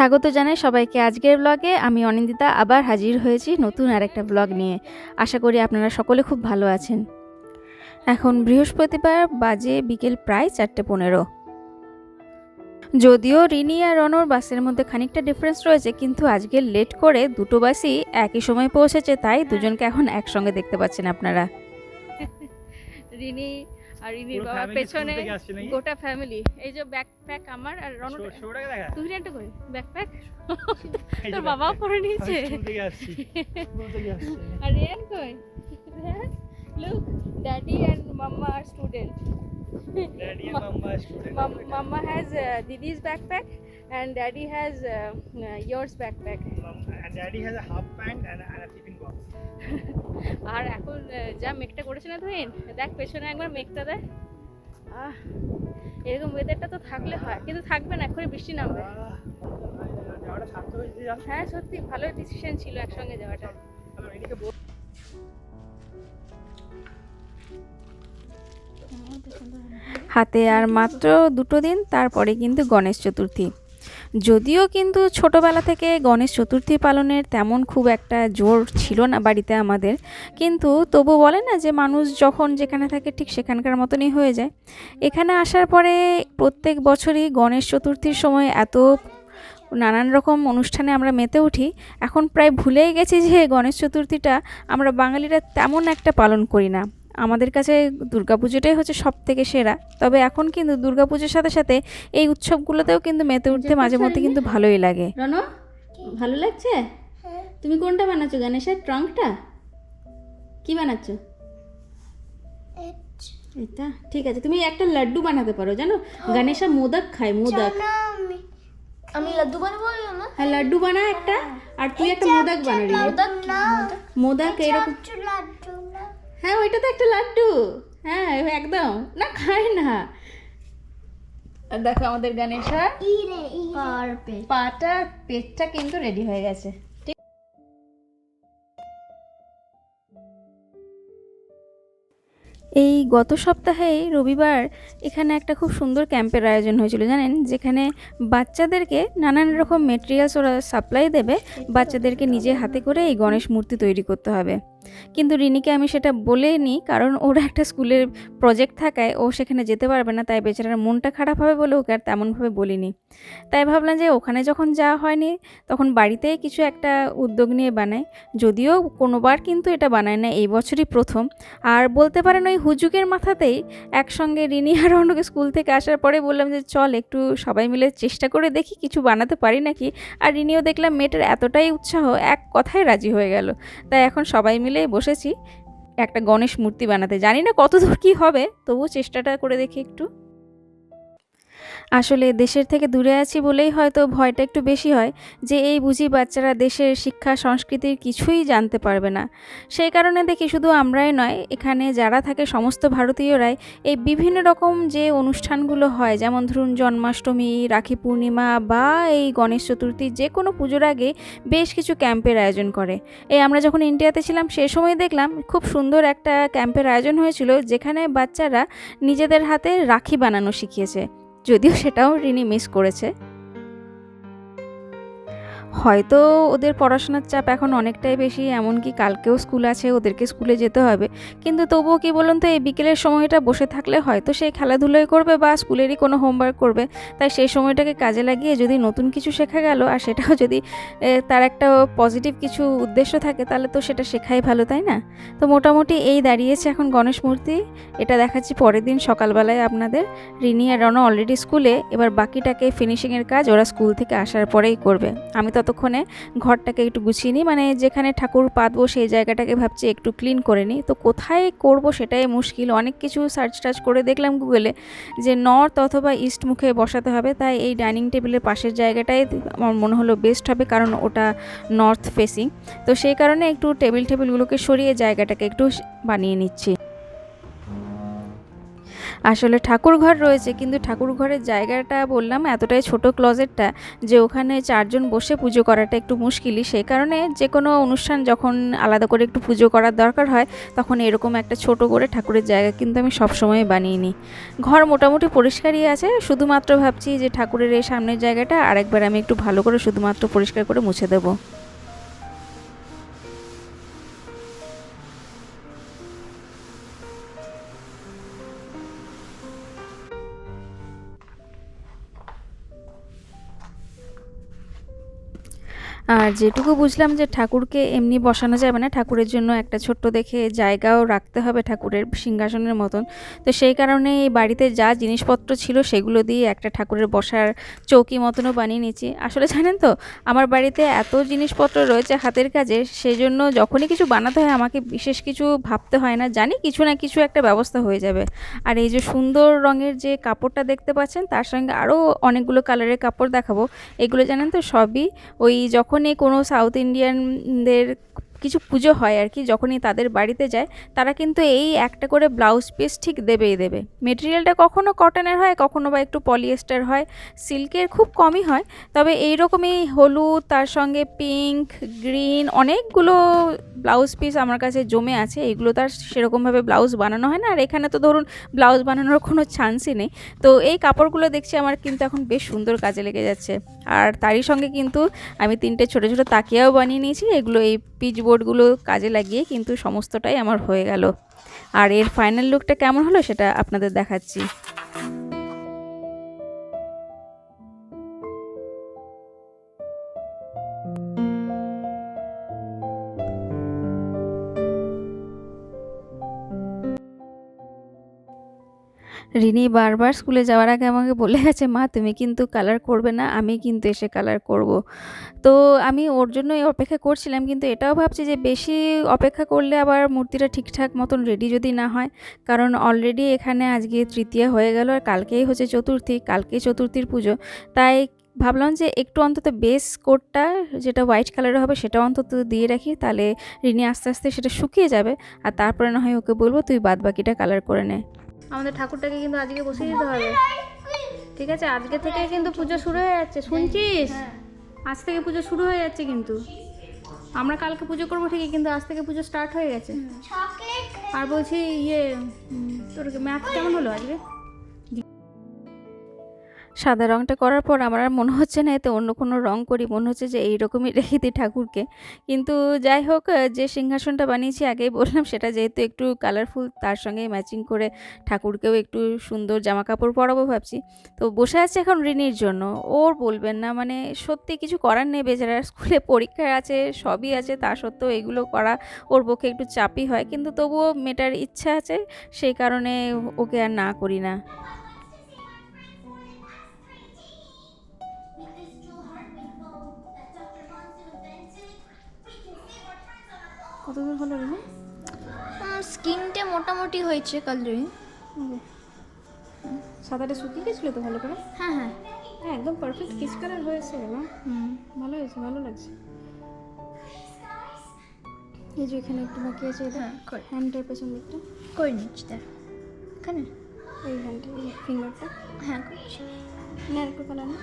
স্বাগত জানাই সবাইকে আজকের ব্লগে আমি অনিন্দিতা, আবার হাজির হয়েছি নতুন আরেকটা ব্লগ নিয়ে। আশা করি আপনারা সকলে খুব ভালো আছেন। এখন বৃহস্পতিবার বাজে বিকেল প্রায় চারটে পনেরো। যদিও রিনি আর রনর বাসের মধ্যে খানিকটা ডিফারেন্স রয়েছে, কিন্তু আজকে লেট করে দুটো বাসই একই সময় পৌঁছেছে, তাই দুজনকে এখন একসঙ্গে দেখতে পাচ্ছেন আপনারা। রিনি আর রিনির পুরো বাবা পেছনে? গোটা ফ্যামিলি এই যে ব্যাকপ্যাক আমার আর শো- তুই একটা করে ব্যাকপ্যাক তোর বাবাও। পরে নিয়েছে। আর রিয়ান কই? Look daddy and mama R student daddy and mama student mama has didi's backpack and daddy has uh, uh, yours backpack and daddy has a half pant and, and a tiffin box আর এখন যা মেঘটা করেছে না তুহিন দেখ পেছনে একবার মেঘটা দেখ। আহ, এরকম ওয়েদারটা তো থাকলে হয়, কিন্তু থাকবে না, এক্ষুনি বৃষ্টি নামবে? হ্যাঁ সত্যি ভালো ডিসিশন ছিল একসঙ্গে যাওয়াটা। হাতে আর মাত্র দুটো দিন, তারপরে কিন্তু গণেশ চতুর্থী। যদিও কিন্তু ছোটবেলা থেকে গণেশ চতুর্থী পালনের তেমন খুব একটা জোর ছিল না বাড়িতে আমাদের। কিন্তু তবু বলে না যে মানুষ যখন যেখানে থাকে ঠিক সেখানকার মতনই হয়ে যায়। এখানে আসার পরে প্রত্যেক বছরই গণেশ চতুর্থীর সময় এত নানান রকম অনুষ্ঠানে আমরা মেতে উঠি। এখন প্রায় ভুলেই গেছি যে গণেশ চতুর্থীটা আমরা বাঙালিরা তেমন একটা পালন করি না। আমাদের কাছে দুর্গাপুজোটাই হচ্ছে সব থেকে সেরা। তবে এখন কিন্তু দুর্গাপুজোর সাথে সাথে এই উৎসবগুলোতেও কিন্তু মেতে উঠতে মাঝে মধ্যে কিন্তু ভালোই লাগে। রন ভালো লাগছে? তুমি কোনটা বানাচ্ছো গণেশের ট্রাঙ্কটা কি বানাচ্ছো? এটা? ঠিক আছে তুমি একটা লাড্ডু বানাতে পারো জানো? গণেশা মোদক খায় মোদক। আমি- লাড্ডু বানাবো না? হ্যাঁ লাড্ডু বানা একটা আর তুই একটা মোদক বানা রে মোদক মোদক এরকম লাড্ডু না। হ্যাঁ ওইটা তো একটা লাড্ডু। হ্যাঁ একদম। না খায় না। আর দেখো আমাদের গণেশা পাটা পেটটা কিন্তু রেডি হয়ে গেছে। এই গত সপ্তাহে রবিবার এখানে একটা খুব সুন্দর ক্যাম্পের আয়োজন হয়েছিল জানেন? যেখানে বাচ্চাদেরকে নানান রকম মেটেরিয়ালস ওরা সাপ্লাই দেবে। বাচ্চাদেরকে নিজে হাতে করে এই গণেশ মূর্তি তৈরি করতে হবে। কিন্তু রিনিকে আমি সেটা বলেনি কারণ ওর একটা স্কুলের প্রজেক্ট থাকায় ও সেখানে যেতে পারবে না, তাই বেচারার মনটা খারাপ হবে বলে ওকে আর তেমনভাবে বলিনি। তাই ভাবলাম যে ওখানে যখন যাওয়া হয়নি, তখন বাড়িতেই কিছু একটা উদ্যোগ নিয়ে বানাই। যদিও কোনোবার কিন্তু এটা বানায় না, এই বছরই প্রথম। আর বলতে পারেন ওই হুজুকের মাথাতেই একসঙ্গে রিনি আর অন্যকে স্কুল থেকে আসার পরে বললাম যে, চল একটু সবাই মিলে চেষ্টা করে দেখি, কিছু বানাতে পারি নাকি? আর রিনিও দেখলাম মেয়েটার এতটাই উৎসাহ, এক কথায় রাজি হয়ে গেল। তাই এখন সবাই মিলে বসেছি। একটা গণেশ মূর্তি বানাতে। জানি না কত দূর কী হবে, তবুও চেষ্টাটা করে দেখি একটু। আসলে দেশের থেকে দূরে আছি বলেই হয়তো ভয়টা একটু বেশি হয় যে এই বুঝি বাচ্চারা দেশের শিক্ষা, সংস্কৃতির কিছুই জানতে পারবে না। সেই কারণে দেখি শুধু আমরাই নয়, এখানে যারা থাকে সমস্ত ভারতীয়রাই এই বিভিন্ন রকম যে অনুষ্ঠানগুলো হয়, যেমন ধরুন জন্মাষ্টমী, রাখি পূর্ণিমা বা এই গণেশ চতুর্থী যে কোনো পুজোর আগে বেশ কিছু ক্যাম্পের আয়োজন করে। এই আমরা যখন ইন্ডিয়াতে ছিলাম সে সময় দেখলাম খুব সুন্দর একটা ক্যাম্পের আয়োজন হয়েছিল যেখানে বাচ্চারা নিজেদের হাতে রাখি বানানো শিখিয়েছে। যদিও সেটাও রিনি মিস করেছে। হয়তো ওদের পড়াশোনার চাপ এখন অনেকটাই বেশি, এমনকি কালকেও স্কুল আছে, ওদেরকে স্কুলে যেতে হবে। কিন্তু তবুও কি বলুন তো, এই বিকেলের সময়টা বসে থাকলে হয়তো সেই খেলাধুলোই করবে বা স্কুলেরই কোনো হোমওয়ার্ক করবে। তাই সেই সময়টাকে কাজে লাগিয়ে যদি নতুন কিছু শেখা গেল, আর সেটাও যদি তার একটা পজিটিভ কিছু উদ্দেশ্য থাকে, তাহলে তো সেটা শেখাই ভালো, তাই না? তো মোটামুটি এই দাঁড়িয়েছে এখন গণেশ মূর্তি। এটা দেখাচ্ছি পরের দিন সকালবেলায় আপনাদের। রিনি আর রনা অলরেডি স্কুলে, এবার বাকিটাকে ফিনিশিংয়ের কাজ ওরা স্কুল থেকে আসার পরেই করবে। আমি ততক্ষণে ঘরটাকে একটু গুছিয়ে নিই। মানে যেখানে ঠাকুর পাতবো সেই জায়গাটাকে ভাবছি একটু ক্লিন করে নিই। তো কোথায় করব সেটাই মুশকিল। অনেক কিছু সার্চ টার্চ করে দেখলাম গুগলে যে নর্থ অথবা ইস্ট মুখে বসাতে হবে। তাই এই ডাইনিং টেবিলের পাশের জায়গাটাই আমার মনে হলো বেস্ট হবে কারণ ওটা নর্থ ফেসিং তো সেই কারণে একটু টেবিল টেবিলগুলোকে সরিয়ে জায়গাটাকে একটু বানিয়ে নিচ্ছি। আসলে ঠাকুর ঘর রয়েছে, কিন্তু ঠাকুর ঘরের জায়গাটা বললাম, এতটাই ছোট ক্লজেটটা যে ওখানে চারজন বসে পুজো করাটা একটু মুশকিলই। সেই কারণে যে কোনো অনুষ্ঠান যখন আলাদা করে একটু পুজো করার দরকার হয়, তখন এরকম একটা ছোট করে ঠাকুরের জায়গা কিন্তু আমি সবসময় বানিয়ে নিই। ঘর মোটামুটি পরিষ্কারই আছে, শুধুমাত্র ভাবছি যে ঠাকুরের এই সামনের জায়গাটা আরেকবার আমি একটু ভালো করে শুধুমাত্র পরিষ্কার করে মুছে দেবো। আর যেটুকু বুঝলাম যে ঠাকুরকে এমনি বসানো যাবে না, ঠাকুরের জন্য একটা ছোট্ট দেখে জায়গাও রাখতে হবে ঠাকুরের সিংহাসনের মতন। তো সেই কারণে এই বাড়িতে যা জিনিসপত্র ছিল সেগুলো দিয়ে একটা ঠাকুরের বসার চৌকি মতনও বানিয়ে নিয়েছি। আসলে জানেন তো, আমার বাড়িতে এত জিনিসপত্র রয়েছে হাতের কাজে সেই জন্য যখনই কিছু বানাতে হয় আমাকে বিশেষ কিছু ভাবতে হয় না, জানি কিছু না কিছু একটা ব্যবস্থা হয়ে যাবে। আর এই যে সুন্দর রঙের যে কাপড়টা দেখতে পাচ্ছেন, তার সঙ্গে আরও অনেকগুলো কালারের কাপড় দেখাবো। এগুলো জানেন তো সবই ওই যখনই কোনো সাউথ ইন্ডিয়ানদের কিছু পুজো হয় আর কি, যখনই তাদের বাড়িতে যায়, তারা কিন্তু এই একটা করে ব্লাউজ পিস ঠিক দেবেই দেবে। মেটেরিয়ালটা কখনো কটনের হয়, কখনো বা একটু পলিয়েস্টার হয়, সিল্কের খুব কমই হয়, তবে এই রকমই হলুদ, তার সঙ্গে পিঙ্ক গ্রিন অনেকগুলো ব্লাউজ পিস আমার কাছে জমে আছে, এগুলো তার সেরকমভাবে ব্লাউজ বানানো হয় না, আর এখানে তো ধরুন ব্লাউজ বানানোর কোনো চান্সই নেই। তো এই কাপড়গুলো দেখছি আমার কিন্তু এখন বেশ সুন্দর কাজে লেগে যাচ্ছে। আর তারই সঙ্গে কিন্তু আমি তিনটে ছোটো ছোটো তাকিয়াও বানিয়ে নিয়েছি, এগুলো এই পিচ বোর্ডগুলো কাজে লাগিয়ে কিন্তু সমস্তটাই আমার হয়ে গেল। আর এর ফাইনাল লুকটা কেমন হলো সেটা আপনাদের দেখাচ্ছি। রিনি বারবার স্কুলে যাওয়ার আগে আমাকে বলে গেছে, মা, তুমি কিন্তু কালার করবে না, আমি কিন্তু এসে কালার করব। তো আমি ওর জন্যই অপেক্ষা করছিলাম, কিন্তু এটাও ভাবছি যে বেশি অপেক্ষা করলে আবার মূর্তিটা ঠিকঠাক মতন রেডি যদি না হয়। কারণ অলরেডি এখানে আজকে তৃতীয়া হয়ে গেল আর কালকেই হচ্ছে চতুর্থী কালকে চতুর্থীর পুজো। তাই ভাবলাম যে একটু অন্তত বেস কোটটা যেটা হোয়াইট কালারের হবে সেটা অন্তত দিয়ে রাখি, তাহলে রিনি আস্তে আস্তে সেটা শুকিয়ে যাবে। আর তারপরে না হয় ওকে বলব, তুই বাদ বাকিটা কালার করে নে। আমাদের ঠাকুরটাকে কিন্তু আজকে বসিয়ে দিতে হবে। ঠিক আছে? আজকে থেকে কিন্তু পুজো শুরু হয়ে যাচ্ছে। শুনছিস? আজ থেকে পুজো শুরু হয়ে যাচ্ছে কিন্তু। আমরা কালকে পুজো করব ঠিকই কিন্তু আজ থেকে পুজো স্টার্ট হয়ে গেছে। আর বলছি ইয়ে তোর ম্যাথ কেমন হলো আজকে? সাদা রঙটা করার পর আমার আর মনে হচ্ছে না এতে অন্য কোনো রং করি। মনে হচ্ছে যে এইরকমই রেখে দিই ঠাকুরকে। কিন্তু যাই হোক যে সিংহাসনটা বানিয়েছি, আগেই বললাম, সেটা যেহেতু একটু কালারফুল তার সঙ্গে ম্যাচিং করে ঠাকুরকেও একটু সুন্দর জামা কাপড় পরাবো ভাবছি। তো বসে আছে এখন রিনির জন্য। ওর বলবেন না মানে সত্যি কিছু করার নেই বেচারা স্কুলে পরীক্ষা আছে, সবই আছে, তা সত্ত্বেও এগুলো করা ওর পক্ষে একটু চাপই হয়। কিন্তু তবুও মেয়েটার ইচ্ছা আছে, সেই কারণে ওকে আর না করি না। কতদূর হলো রে স্কিনটা মোটামুটি হয়েছে কালারিং সাদাটা শুকিয়ে গেছিল তো ভালো করে? হ্যাঁ হ্যাঁ। হ্যাঁ একদম পারফেক্ট কিস কালার হয়েছে এবার হুম। ভালো হয়েছে ভালো লাগছে। এই যে এখানে একটু বাকি আছে এটা হ্যাঁ হ্যান্ডটার পেছন দিকটা করে নিচ্ছি দেখ এখানে। এই হ্যান্ডটা ফিঙ্গারটা হ্যাঁ করছি। না একটু কালার না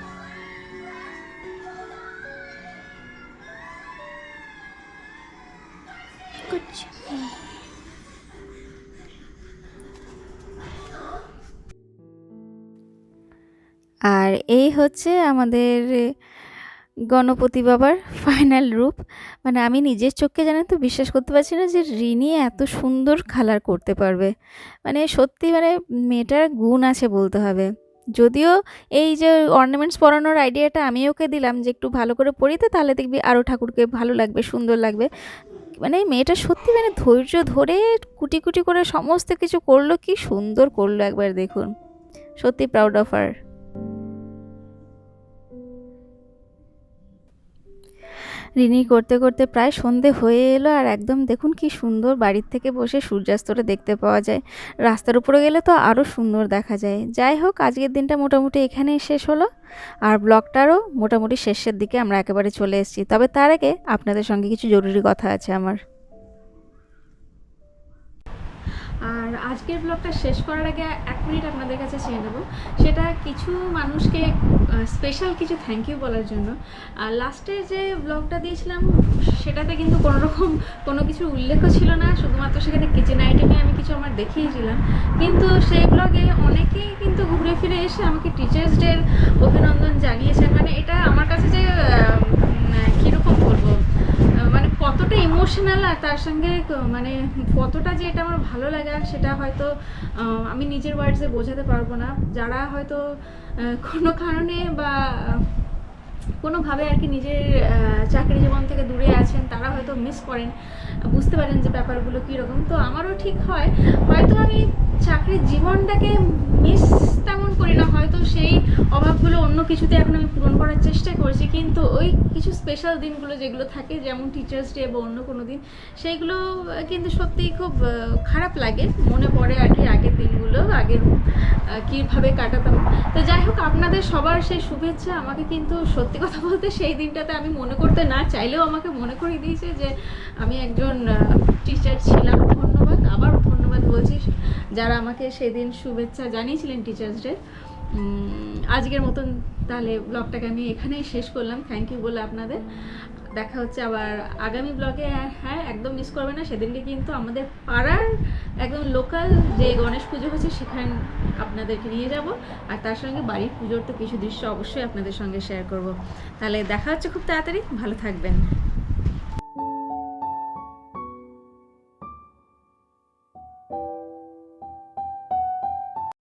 করছি আর এই হচ্ছে আমাদের গণপতি বাবার ফাইনাল রূপ। মানে আমি নিজের চোখকে জানেন তো বিশ্বাস করতে পারছি না যে রিনি এত সুন্দর কালার করতে পারবে। মানে সত্যি মানে মেয়েটার গুণ আছে বলতে হবে। যদিও এই যে অর্নামেন্টস পরানোর আইডিয়াটা আমি ওকে দিলাম যে একটু ভালো করে পরিতে, তাহলে দেখবি আরও ঠাকুরকে ভালো লাগবে, সুন্দর লাগবে। মানে মেয়েটা সত্যি মানে ধৈর্য ধরে কুটি কুটি করে সমস্ত কিছু করল, কি সুন্দর করল একবার দেখুন। সত্যি প্রাউড অফ আর রিনি করতে করতে প্রায় সন্ধে হয়ে এলো আর একদম দেখুন কি সুন্দর বাড়ির থেকে বসে সূর্যাস্তটা দেখতে পাওয়া যায়। রাস্তার উপরে গেলে তো আরও সুন্দর দেখা যায়। যাই হোক, আজকের দিনটা মোটামুটি এখানেই শেষ হলো। আর ব্লগটারও মোটামুটি শেষের দিকে আমরা একেবারে চলে এসেছি। তবে তার আগে আপনাদের সঙ্গে কিছু জরুরি কথা আছে আমার। আর আজকের ব্লগটা শেষ করার আগে এক মিনিট আপনাদের কাছে চেয়ে নেব সেটা কিছু মানুষকে স্পেশাল কিছু থ্যাংক ইউ বলার জন্য। আর লাস্টে যে ব্লগটা দিয়েছিলাম, সেটাতে কিন্তু কোনো রকম কোনো কিছু উল্লেখও ছিল না। শুধুমাত্র সেখানে কিচেন আইটেমে আমি কিছু আমার দেখিয়েছিলাম। কিন্তু সেই ব্লগে অনেকেই কিন্তু ঘুরে ফিরে এসে আমাকে টিচার্স ডের অভিনন্দন জানিয়েছেন মানে এটা আমার কাছে যে আহ, উম, কীরকম বলব আহ, মানে কতটা ইমোশনাল আর তার সঙ্গে মানে কতটা যে এটা আমার ভালো লাগে সেটা হয়তো আমি নিজের ওয়ার্ডসে বোঝাতে পারব না। যারা হয়তো কোনো কারণে বা, কোনোভাবে আর কি নিজের চাকরি জীবন থেকে দূরে আছেন, তারা হয়তো মিস করেন। বুঝতে পারেন যে ব্যাপারগুলো কীরকম। তো আমারও ঠিক হয়। হয়তো আমি চাকরির জীবনটাকে মিস তেমন করি না। হয়তো সেই অভাবগুলো অন্য কিছুতে এখন আমি পূরণ করার চেষ্টা করছি। কিন্তু ওই কিছু স্পেশাল দিনগুলো যেগুলো থাকে, যেমন টিচার্স ডে বা অন্য কোনো দিন, সেইগুলো কিন্তু সত্যিই খুব খারাপ লাগে। মনে পড়ে আর কি আগের দিনগুলো, আগের কীভাবে কাটাতাম। তো যাই হোক, আপনাদের সবার সেই শুভেচ্ছা আমাকে কিন্তু সত্যি কথা বলতে সেই দিনটাতে আমি মনে করতে না চাইলেও আমাকে মনে করিয়ে দিয়েছে যে আমি একজন টিচার ছিলাম। ধন্যবাদ আবার ধন্যবাদ বলছি। যারা আমাকে সেদিন শুভেচ্ছা জানিয়েছিলেন টিচার্স ডে আজকের মতন তাহলে ব্লগটাকে আমি এখানেই শেষ করলাম। থ্যাংক ইউ বলে আপনাদের। দেখা হচ্ছে আবার আগামী ব্লগে হ্যাঁ একদম মিস করবে না, সেদিনকে কিন্তু আমাদের পাড়ার একদম লোকাল যে গণেশ পুজো হচ্ছে সেখানে আপনাদেরকে নিয়ে যাব। আর তার সঙ্গে বাড়ির পুজোর তো কিছু দৃশ্য অবশ্যই আপনাদের সঙ্গে শেয়ার করব। তাহলে দেখা হচ্ছে খুব তাড়াতাড়ি। ভালো থাকবেন।